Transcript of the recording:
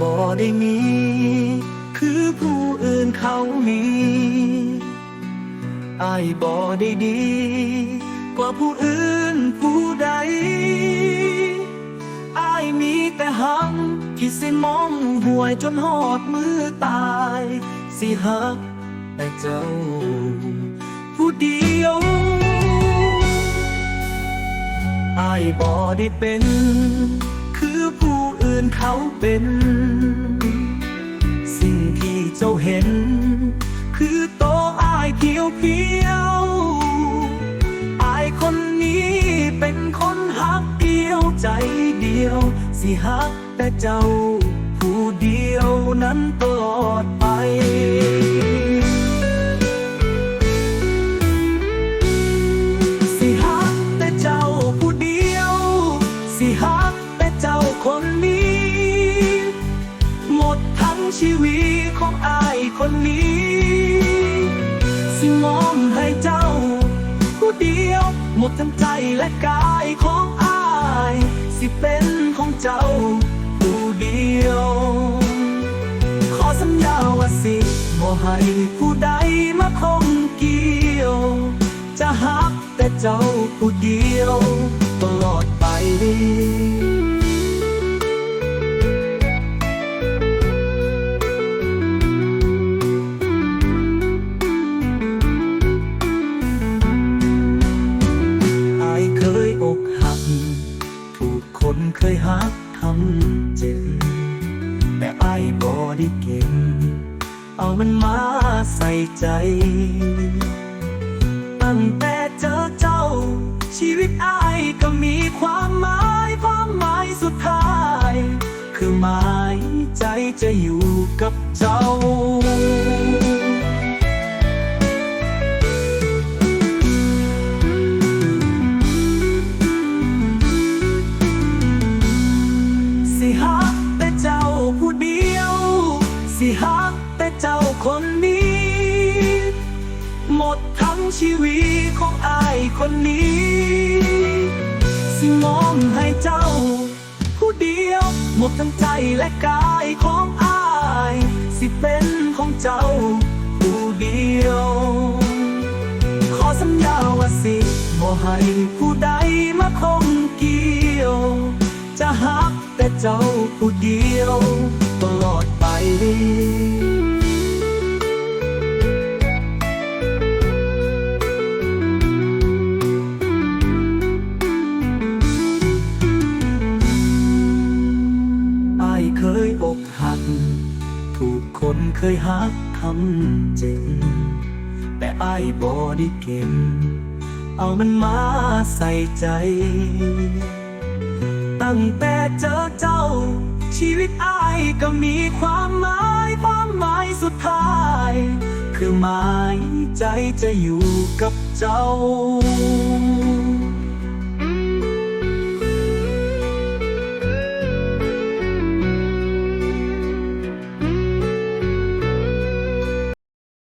บ่ได้มี คือผู้อื่นเขามีอายบ่ได้ดี กว่าผู้อื่นผู้ใดอายมีแต่หังที่สิมองห่วยจนหอดมือตาย สิหักแต่เจ้า ผู้เดียวอายบ่ได้เป็น คือผู้อื่นเขาเป็น สิ่งที่เจ้าเห็น คือโตอายเพียวเพียวอายคนนี้เป็นคนหักเดียวใจเดียว สิหักแต่เจ้า ผู้เดียวนั้นตลอดไปสิหักแต่เจ้าผู้เดียว สิหัก คนนี้ หมดทั้งชีวิตของอายคนนี้ สิมองให้เจ้า ผู้เดียว หมดทั้งใจและกายของอาย สิเป็นของเจ้า ผู้เดียว ขอสัญญาว่าสิบ่ให้ผู้ใดมาคงเกี่ยว จะหักแต่เจ้าผู้เดียว ตลอดไป คนเคยหักทำเจ็บแต่อายบ่ได้เก่งเอามันมาใส่ใจ ตั้งแต่เจอเจ้า ชีวิตอายก็มีความหมาย ความหมายสุดท้าย คือหมายใจจะอยู่กับเจ้า คนนี้ สิมองให้เจ้า ผู้เดียว หมดทั้งใจและกายของอาย สิเป็นของเจ้า ผู้เดียว ขอสัญญาว่าสิบ่ให้ผู้ใดมาคงเกี่ยว จะหักแต่เจ้าผู้เดียว ตลอดไป เคยหักทำเจ็บแต่อายบ่ได้เก็บเอามันมาใส่ใจ ตั้งแต่เจอเจ้า ชีวิตอายก็มีความหมายความหมายสุดท้าย คือหมายใจจะอยู่กับเจ้า